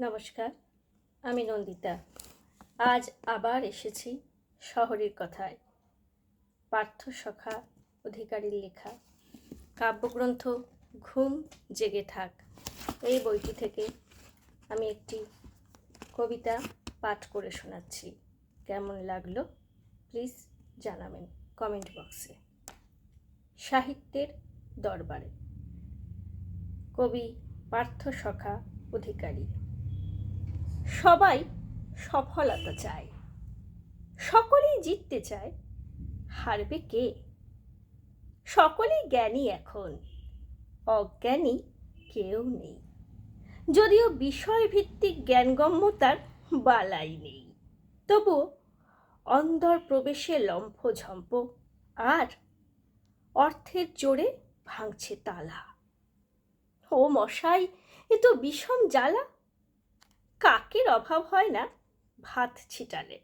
নমস্কার, আমি নন্দিতা। আজ আবার এসেছি শহরের কথায়। পার্থ সখা অধিকারীর লেখা। কাব্যগ্রন্থ ঘুম জেগে থাক। এই বইটি থেকে আমি একটি কবিতা পাঠ করে শোনাচ্ছি। কেমন লাগল? প্লিজ জানাবেন কমেন্ট বক্সে। সাহিত্যের দরবারে। কবি পার্থ সখা অধিকারী। সবাই সফলতা চায়। সকলেই জিততে চায়। হারবে কে? সকলেই জ্ঞানী এখন। অজ্ঞানী কেউ নেই। যদিও বিষয়ভিত্তিক জ্ঞানগম্যতার বালাই নেই। তবু অন্দর প্রবেশে লম্ফঝম্প আর অর্থের জোরে ভাঙছে তালা। ও মশাই, এ তো বিষম জ্বালা। কাকের অভাব হয় না? ভাত ছিটালে।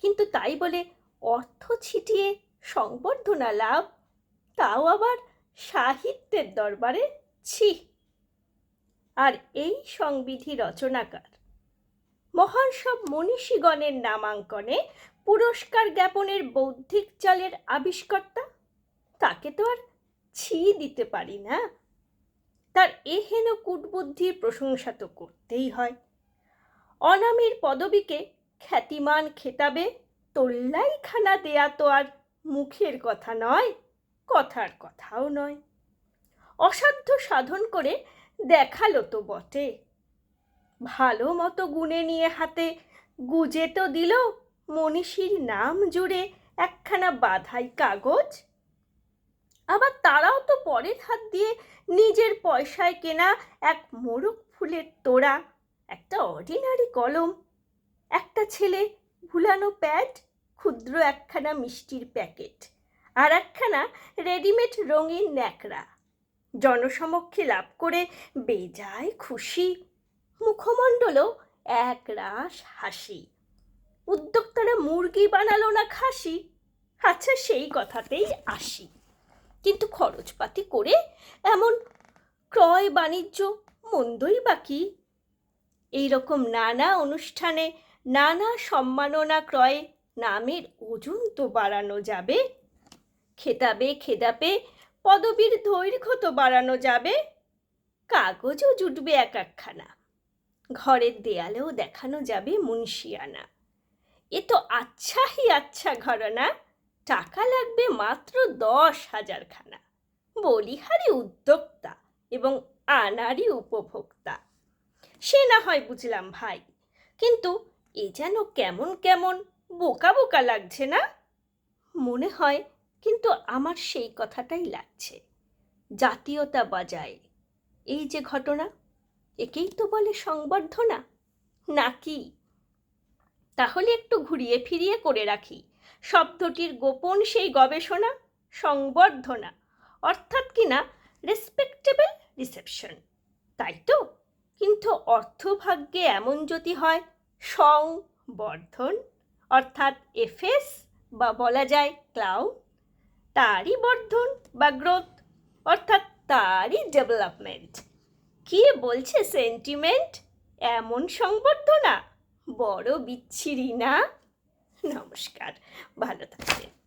কিন্তু তাই বলে অর্থ ছিটিয়ে সংবর্ধনা লাভ, তাও আবার সাহিত্যের দরবারে? ছি! আর এই সংবিধি রচনাকার। মহান সব মনীষীগণের নামাঙ্কনে পুরস্কার জ্ঞাপনের বৌদ্ধিক চালের আবিষ্কর্তা? তাকে তো আর ছি দিতে পারি না। তার এহেন কূটবুদ্ধির প্রশংসা তো করতেই হয়। অনামের পদবীকে খ্যাতিমান খেতাবে তোল্লাই খানা দেয়া তো আর মুখের কথা নয়, কথার কথাও নয়। অসাধ্য সাধন করে দেখাল তো বটে। ভালো মতো গুণে নিয়ে হাতে গুজে তো দিল মনীষীর নাম জুড়ে একখানা বাধাই কাগজ। আবার তারাও তো পরের হাত দিয়ে নিজের পয়সায় কেনা এক মোরগ ফুলের তোড়া একটা অর্ডিনারি কলম, একটা ছেলে ভুলানো প্যাড ক্ষুদ্র একখানা মিষ্টির প্যাকেট, আর একখানা রেডিমেড রঙিন ন্যাকড়া। জনসমক্ষে লাভ করে বেজায় খুশি, মুখমণ্ডলও এক রাস হাসি। উদ্যোক্তারা মুরগি বানালো না খাসি আচ্ছা সেই কথাতেই আসি। কিন্তু খরচপাতি করে এমন ক্রয় বাণিজ্য মন্দই বাকি এই রকম নানা অনুষ্ঠানে নানা সম্মাননা ক্রয়ে নামের ওজন তো বাড়ানো যাবে। খেতাবে খেদাপে পদবীর দৈর্ঘ্য তো বাড়ানো যাবে। কাগজও জুটবে এক একখানা। ঘরের দেয়ালেও দেখানো যাবে মুন্সিয়ানা। এ তো আচ্ছাহি আচ্ছা ঘরনা, টাকা লাগবে মাত্র দশ হাজার খানা বলিহারি উদ্যোক্তা এবং আনারই উপভোক্তা। সে না হয় বুঝলাম ভাই। কিন্তু এ যেন কেমন কেমন, বোকা বোকা লাগছে না? মনে হয় কিন্তু আমার সেই কথাটাই লাগছে। জাতীয়তা বাজায়। এই যে ঘটনা, একেই তো বলে সংবর্ধনা, নাকি? তাহলে একটু ঘুরিয়ে ফিরিয়ে করে রাখি। শব্দটির গোপন সেই গবেষণা, সংবর্ধনা, অর্থাৎ কিনা রেসপেক্টেবল রিসেপশন তাই তো? কিন্তু অর্থভাগ্যে এমন যদি হয় সংবর্ধন অর্থাৎ এফএস বা বলা যায় ক্লাউ তারই বর্ধন বা গ্রোথ অর্থাৎ তারই ডেভেলপমেন্ট কি বলছে সেন্টিমেন্ট এমন সংবর্ধনা? বড় বিচ্ছিরি না? নমস্কার, ভালো থাকবেন।